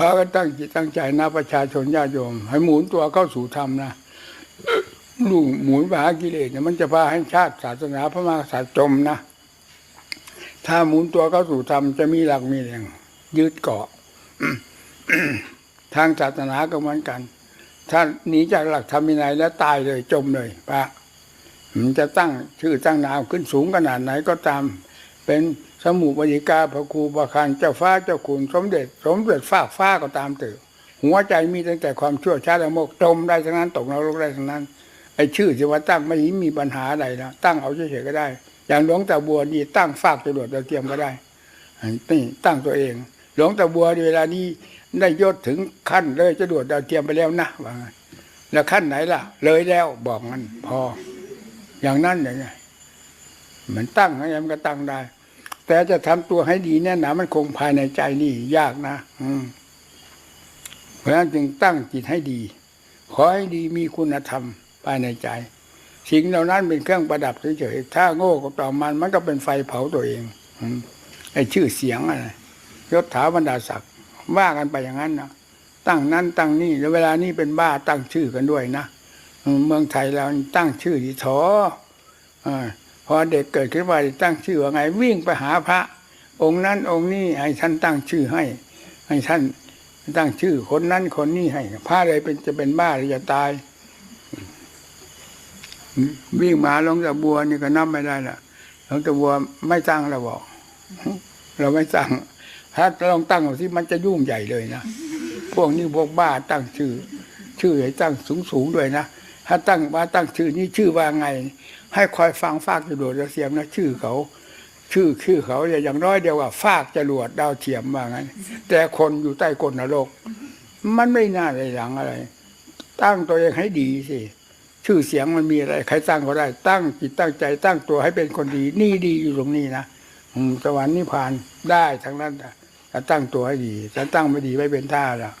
พากันตั้งจิตตั้งใจนะประชาชนญาติโยม ให้หมุนตัวเข้าสู่ธรรมนะลูกหมุนไปหากิเลสเนี่ยมันจะพาให้ชาติศาสนาพระมหากษัตริย์จมนะถ้าหมุนตัวเข้าสู่ธรรมจะมีหลักมีแหล่งยึดเกาะทางศาสนาก็เหมือนกัน ถ้าหนีจากหลักธรรมวินัยแล้วตายเลยจมเลยพระมันจะตั้งชื่อตั้งนามขึ้นสูงขนาดไหนก็ตาม เป็นสมุปยิกาพระครูประคานเจ้าฟ้าเจ้าขุนสมเด็จ สมเด็จฟ้าฟ้าก็ตามเติบหัวใจมีตั้งแต่ความชั่วช้าละโมกจมได้ทั้งนั้นตกนรกได้ทั้งนั้นไอ้ชื่อที่ว่าตั้งไม่มีปัญหาอะไรนะตั้งเอาเฉยๆก็ได้ อย่างหลวงตาบัวนี่ตั้งฝากจรวดดาวเทียมก็ได้นี่ตั้งตัวเอง หลวงตาบัวเวลานี้ได้ยศถึงขั้นเลยจรวดดาวเทียมไปแล้วนะว่างั้นแล้วขั้นไหนล่ะ เลยแล้วบอกมันพอ อย่างนั้นอย่างเงี้ยมันตั้งอะไรมันก็ตั้งได้ แต่จะทำตัวให้ดีแน่หนามันคงภายในใจนี่ยากนะ อืมเพราะฉะนั้นจึงตั้งจิตให้ดี ขอให้ดีมีคุณธรรมภายในใจ สิ่งเหล่านั้นเป็นเครื่องประดับเฉยๆถ้าโง่ก็ต่อมันมันก็เป็นไฟเผาตัวเองอไอ้ชื่อเสียงอะไรยศถาบรรดาศักดิ์ว่ากันไปอย่างนั้นนะตั้งนั้นตั้งนี่แล้วเวลานี้เป็นบ้าตั้งชื่อกันด้วยนะเมืองไทยเราตั้งชื่อดีทอ อ่าพอเด็กเกิดขึ้นมาตั้งชื่อว่าไง วิ่งไปหาพระ องค์นั้นองค์นี้ให้ท่านตั้งชื่อให้ ให้ท่านตั้งชื่อคนนั้นคนนี้ให้พระเลยเป็นจะเป็นบ้าหรือจะตาย วิ่งมาลงตาบัวนี่ก็นับไม่ได้ละลงตาบัวไม่ตั้งเราบอกเราไม่ตั้งถ้าลองตั้งสิมันจะยุ่งใหญ่เลยนะพวกนี้พวกบ้าตั้งชื่อ ชื่อให้ตั้งสูงสูงๆด้วยนะ ถ้าตั้งมาตั้งชื่อนี้ชื่อว่าไง ให้คอยฟังฟากจรวดดาวเทียมนะชื่อเขา ชื่อชื่อเขาอย่างน้อยเดียวว่าฟากจรวดดาวเทียมว่างั้น แต่คนอยู่ใต้กลนรก มันไม่น่าเลยหลังอะไร ตั้งตัวเองให้ดีสิชื่อเสียงมันมีอะไร ใครตั้งก็ได้ ตั้งจิตตั้งใจ ตั้งตัวให้เป็นคนดี นี่ดีอยู่ตรงนี้นะสวรรค์นิพพานได้ทั้งนั้นนะถ้าตั้งตัวให้ดีถ้าตั้งไม่ดีไม่เป็นท่าละ